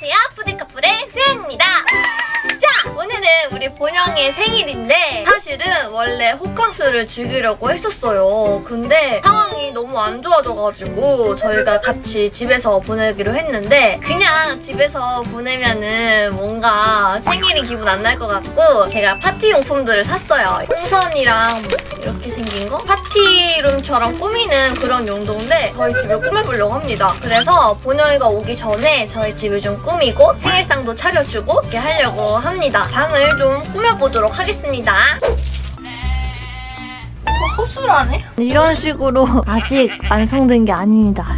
안녕하세요. 푸딩커플의 수연입니다. 자, 오늘은 우리 본영의 생일인데 사실은 원래 호캉스를 즐기려고 했었어요. 근데 상황이 너무 안 좋아져가지고 저희가 같이 집에서 보내기로 했는데 그냥 집에서 보내면은 뭔가 생일이 기분 안 날 것 같고 제가 파티 용품들을 샀어요. 풍선이랑 뭐 이렇게 생긴 거? 파티룸처럼 꾸미는 그런 용도인데 저희 집을 꾸며보려고 합니다. 그래서 본영이가 오기 전에 저희 집을 좀 꾸미고 생일상도 차려주고 이렇게 하려고 합니다. 방을 좀 꾸며보도록 하겠습니다. 어, 허술하네? 이런 식으로 아직 완성된 게 아닙니다.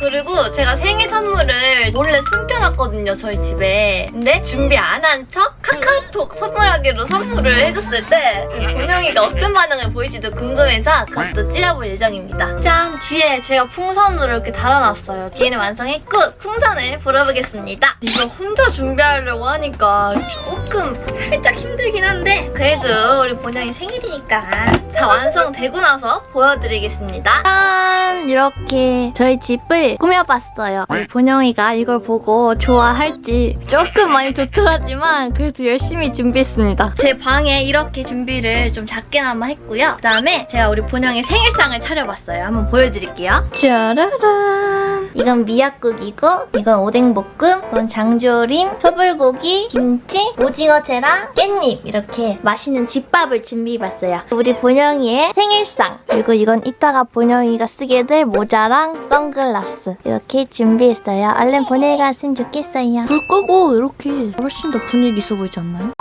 아 그리고 제가 생일 선물을 몰래 숨겨놨거든요 저희 집에. 근데 준비 안 한 척 카카오톡 선물하기로 선물을 해줬을 때 본영이가 어떤 반응을 보일지도 궁금해서 그것도 찍어볼 예정입니다. 짠! 뒤에 제가 풍선으로 이렇게 달아놨어요. 뒤에는 완성했고 풍선을 불어보겠습니다. 이거 혼자 준비하려고 하니까 조금 살짝 힘들긴 한데 그래도 우리 본영이 생일이니까 다 완성되고 나서 보여드리겠습니다. 짠! 이렇게 저희 집을 꾸며봤어요. 우리 본영이가 이걸 보고 좋아할지 조금 많이 조촐하지만 그래도 열심히 준비했습니다. 제 방에 이렇게 준비를 좀 작게나마 했고요. 그 다음에 제가 우리 본영의 생일상을 차려봤어요. 한번 보여드릴게요. 짜라란! 이건 미역국이고 이건 오뎅볶음, 이건 장조림, 소불고기, 김치, 오징어채랑 깻잎 이렇게 맛있는 집밥을 준비해봤어요. 우리 본영이의 생일상 그리고 이건 이따가 본영이가 쓰게 될 모자랑 선글라스 이렇게 준비했어요. 얼른 본영이가 왔으면 좋겠어요. 불 끄고 이렇게 훨씬 더 분위기 있어 보이지 않나요?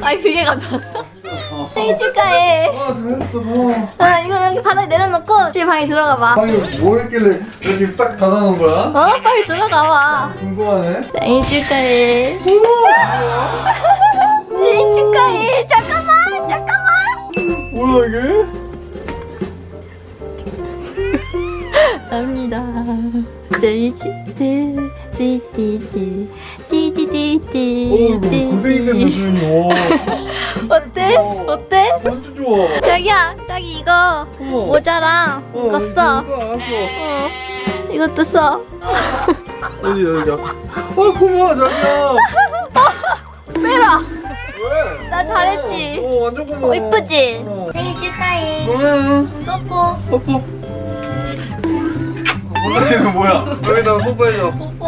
아 그게 가져왔어? 생일 축하해. 아 잘했어 뭐. 아 이거 여기 바닥에 내려놓고 제 방에 들어가 봐. 아니 뭐 했길래 여기 딱 닫아놓은 거야? 어? 빨리 들어가 봐. 궁금하네 생일 축하해. 생일 축하해. 잠깐만, 잠깐만. 뭐야 이게? 갑니다. 생일 축하해. 띠띠띠 띠띠띠띠 오 고생했네 수현이 와 어때? 어때? 완전 좋아 자기야, 자기 이거 어. 모자랑 어, 이거 써. 이거 알았어 어. 이것도 써. 어디 여기야 어 고마워 자기야 빼라. 왜? 나 잘했지? 어 완전 고마워 어, 이쁘지? 어. 생일 축하해. 고마워 뽀뽀. 뽀뽀 이거 뭐야 여기다 뽀뽀해줘 뽀뽀.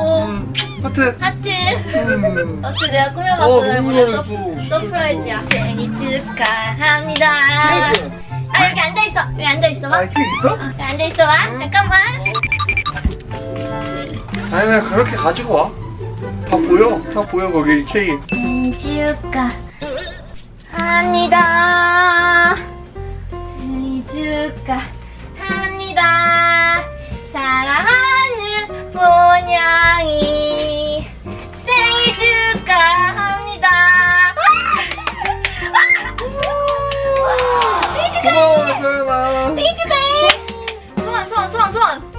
음, 하트 하트. 음. 어때 내가 어 꾸며봤어요. 너무 이번에 잘했어 서, 서프라이즈야. 생일 축하합니다. 아 여기 앉아 있어. 여기 앉아 있어 봐. 아 케이크 있어? 어, 여기 앉아 있어 봐. 잠깐만. 아니 그냥 그렇게 가지고 와. 다 보여. 다 보여 거기 케이크. 생일 축하합니다. 소연아. 생일 축하해. 소원 소원 소원 소원.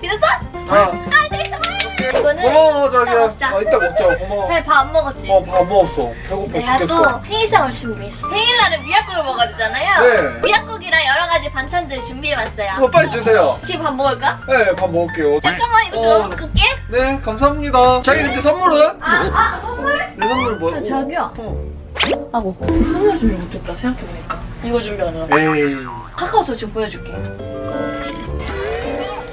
이랬어? 아 있어 봐. 이거는 고마워 자기야. 먹자. 아 이따 먹자. 고마워. 잘 밥 안 먹었지? 어 밥 먹었어. 배고파 내가 죽겠어. 또 생일상을 준비했어. 생일날은 미역국을 먹어야 되잖아요. 네. 미역국이랑 여러 가지 반찬들 준비해봤어요. 어 빨리 주세요. 지금 밥 먹을까? 네 밥 먹을게요. 잠깐만 이거 좀 어. 넣어줄게. 네 감사합니다. 자기 근데 선물은? 아, 아 선물? 내 선물 뭐야? 자기야. 어. 하고 선물 준비 못했다 생각해보니까 이거 준비하느라 에이. 카카오톡 지금 보내줄게.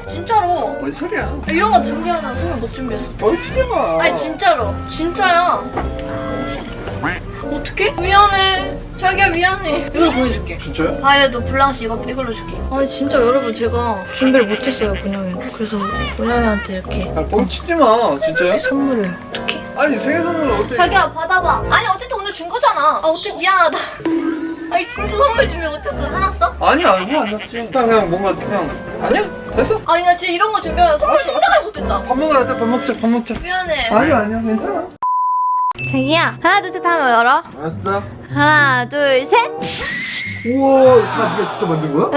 진짜로. 뭔 소리야? 이런 거 준비하느라 선물 못 준비했어. 뻥치지 마. 아니 진짜로. 진짜야. 어떡해? 미안해. 자기야 미안해. 이걸로 보내줄게. 진짜요? 바이레도 블랑시 이거 이걸로 줄게. 아니 진짜 여러분 제가 준비를 못했어요 그냥이 그래서 본영이한테 이렇게. 아 뻥치지 마. 진짜요? 선물을. 어떻게 아니 생일 선물을 어떻게? 자기야 받아봐. 아니 어쨌든 오늘 준 거잖아. 아 어떻게 미안하다 아니 진짜 선물 준비 못했어 화났어? 아니 아니 안 났지. 그냥 그냥 뭔가 그냥 아니야 됐어. 아니 나 진짜 이런 거 준비하면 선물 생각을 못했다 밥 먹어야 돼. 밥 먹자. 밥 먹자. 미안해 아니야 아니야 괜찮아. 자기야 하나 둘 셋 하면 열어. 알았어. 하나 둘 셋. 우와 다 네가 직접 만든 거야?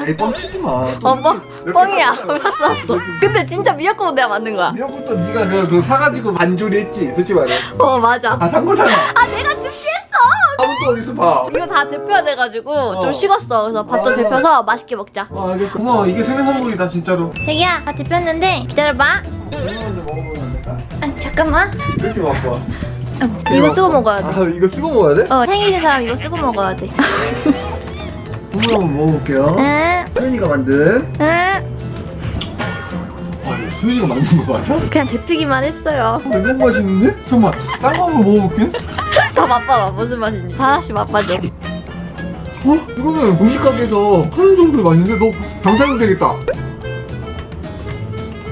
응. 에이 뻥치지 마. 어 뻥. 뻥이야. 샀어 샀어. 근데 진짜 미역국 내가 만든 거야. 미역부터 네가 그, 그 사가지고 반조리 했지 솔직히 말해. 어 맞아. 아산 거잖아. 아 내가. 밥은 또 어디서 봐? 이거 다 데펴야 돼가지고 좀 어. 식었어. 그래서 밥도 아. 데펴서 맛있게 먹자. 아 알겠어. 고마워. 이게 생일 선물이다 진짜로. 자기야, 다 데폈는데 기다려봐. 이거 먼저 먹어보면 안 될까? 아, 잠깐만. 왜 이렇게 바빠? 이거 쓰고 먹어야 돼. 아 이거 쓰고 먹어야 돼? 어, 생일인 사람 이거 쓰고 먹어야 돼. 국물 한번 먹어볼게요. 응, 소연이가 만든. 응. 아 이거 소연이가 만든 거 맞아? 그냥 데피기만 했어요. 어, 이거 맛있는데? 잠깐만. 딴거 한번 먹어볼게. 다 맛봐봐. 무슨 맛인지. 하나씩 맛봐줘. 어? 이거는 음식 가게에서 하는 정도의 맛인데 너 장사님 되겠다.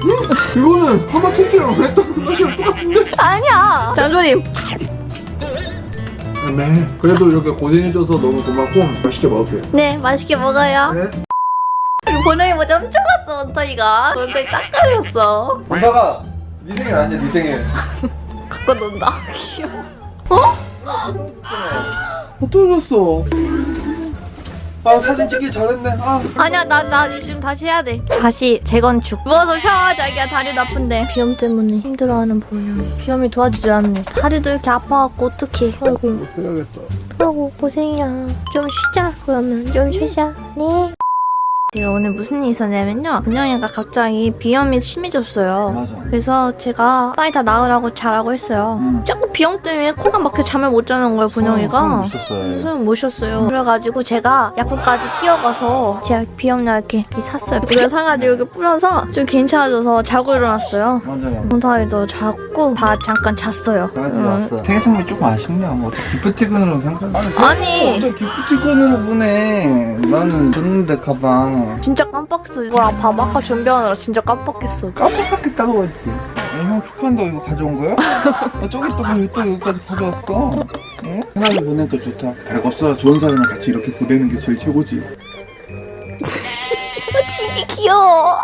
음, 이거는 하마치스랑 했던 그 맛이랑 똑같은데? 아니야. 장조림. 네. 그래도 이렇게 고생해줘서 너무 고맙고 맛있게 먹을게요. 네, 맛있게 먹어요. 네. 본영이 뭐지 엄청 갔어, 원터이가. 원터이 딱 걸렸어. 오다가 네 생일 아니야 네 생일. 갖고 논다. 귀여워. 어 떠셨어? 아 사진 찍기 잘했네. 아. 아니야, 나, 나 지금 다시 해야 돼. 다시 재건축. 누워서 쉬어, 자기야. 다리 나쁜데. 비염 때문에 힘들어하는 본영이. 비염이 도와주질 않네. 다리도 이렇게 아파갖고 어떡해. 아이고, 해야겠다. 아이고, 고생이야. 좀 쉬자, 그러면. 좀 쉬자. 네. 제가 오늘 무슨 일이 있었냐면요. 본영이가 갑자기 비염이 심해졌어요. 맞아. 그래서 제가 빨리 다 나으라고 자라고 했어요. 음. 자꾸 비염 때문에 코가 막혀 잠을 못 자는 거예요. 있었어요. 소용 못 쉬었어요. 그래가지고 제가 약국까지 뛰어가서 제가 비염약 이렇게 샀어요. 그래서 사가지고 이렇게 뿌려서 좀 괜찮아져서 자고 일어났어요. 맞아요. 동타이도 자고 다 잠깐 잤어요. 응. 생일 선물 조금 아쉽네요. 뭐 기프티콘으로 생각. 아니. 완전 기프티콘으로 보내. 나는 줬는데 가방. 진짜 깜빡했어. 아, 봐봐. 아까 준비하느라 진짜 깜빡했어. 깜빡했다고 했지. 형 축하한다고 이거 가져온 거야? 아, 저기 또왜또 여기까지 가져왔어? 응? 하나를 보내니까 좋다. 별거 없어. 좋은 사람이랑 같이 이렇게 보내는 게 제일 최고지. 이게 귀여워.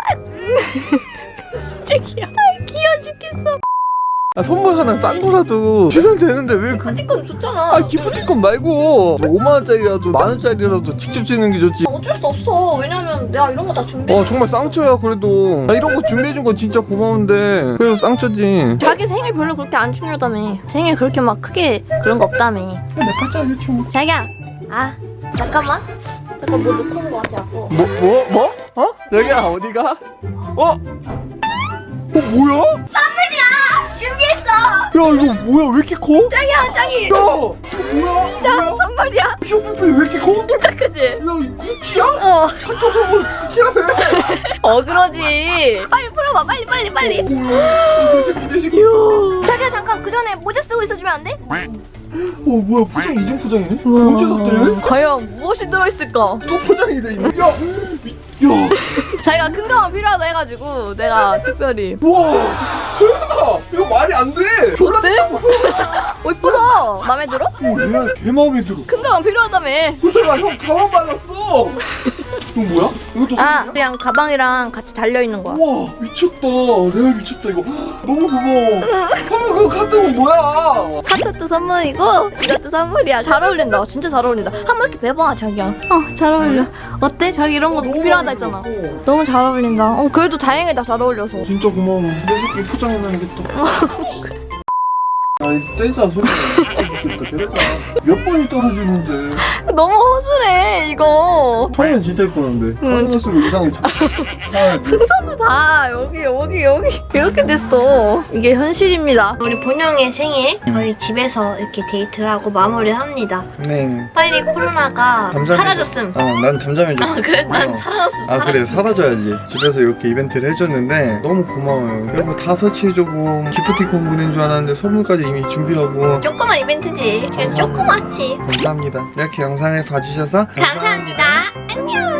진짜 귀여워. 귀여워 죽겠어. 아 선물 하나 싼 거라도 주면 되는데 왜 그? 티콘 좋잖아. 아 기프티콘 말고 5만 원짜리라도 만 원짜리라도 직접 주는 게 좋지. 어쩔 수 없어. 왜냐면 내가 이런 거 다 준비해. 와 정말 쌍쳐야 그래도 나 이런 거 준비해준 거 진짜 고마운데 그래도 쌍쳐지 자기 생일 별로 그렇게 안 중요하다며. 생일 그렇게 막 크게 그런 거 없다며. 내 팔자겠지 뭐 자기야. 아 잠깐만. 잠깐 뭐 놓고 온 거 같아. 어. 뭐? 뭐? 뭐? 어? 여기야 어디가? 어? 어 뭐야? 준비했어. 야 이거 뭐야 왜 이렇게 커? 자기야 자기. 야 이거 뭐야? 뭐야? 선물이야. 쇼핑백 왜 이렇게 커? 진짜 크지? 야 이거 구찌야? 어. 한top 선물 구찌라며? 어 그러지. 빨리 풀어봐. 빨리 빨리 빨리. 내 새끼 내 새끼 자기야 잠깐 그 전에 모자 쓰고 있어주면 안 돼? 어 뭐야 포장 이중 포장이네? 언제 샀대? 과연 무엇이 들어있을까? 또 포장이 돼 있네 야! 야! 자기가 큰 거만 필요하다 해가지고 내가 특별히 우와! 소연아! 이거 말이 안 돼! 졸라 어때? 어 이쁘다 마음에 들어? 오, 얘가 개 마음에 들어. 큰 거만 필요하다며 호텔아, 형 가방 받았어! 이거 뭐야? 이것도 아 선물이야? 그냥 가방이랑 같이 달려있는 거야 우와, 미쳤다. 내가 미쳤다, 이거. 너무 고마워. 형, 그거 카톡은 뭐야? 카트도 선물이고 이것도 선물이야 잘 어울린다 진짜 잘 어울린다 한 번 이렇게 매봐 자기야 어 잘 어울려 어때? 자기 이런 거 너무 필요하다 마음에 했잖아 들었고. 너무 잘 어울린다 어 그래도 다행이다 잘 어울려서 진짜 고마워. 내 새끼 포장 해놔야겠다. 아이, 떼자, 소리. 떼자. 몇 번이 떨어지는데. 너무 허술해 이거 화면 진짜 예쁘는데. 응, 화면 쓸수록 이상해져. 아, 풍선도 다 여기 여기 여기 이렇게 됐어 이게 현실입니다 우리 본영의 생일 저희 집에서 이렇게 데이트를 하고 마무리를 합니다 네. 빨리 코로나가 잠잠해져. 사라졌음 어, 난 잠잠해져. 아 그래 난 어. 사라졌음 아 그래. 사라져야지 집에서 이렇게 이벤트를 해줬는데 너무 고마워요 그리고 다 설치해주고 기프티콘 보낸 줄 알았는데 선물까지 이미 준비하고. 조그만 이벤트지. 그냥 조그맣지. 감사합니다. 이렇게 영상을 봐주셔서 감사합니다. 안녕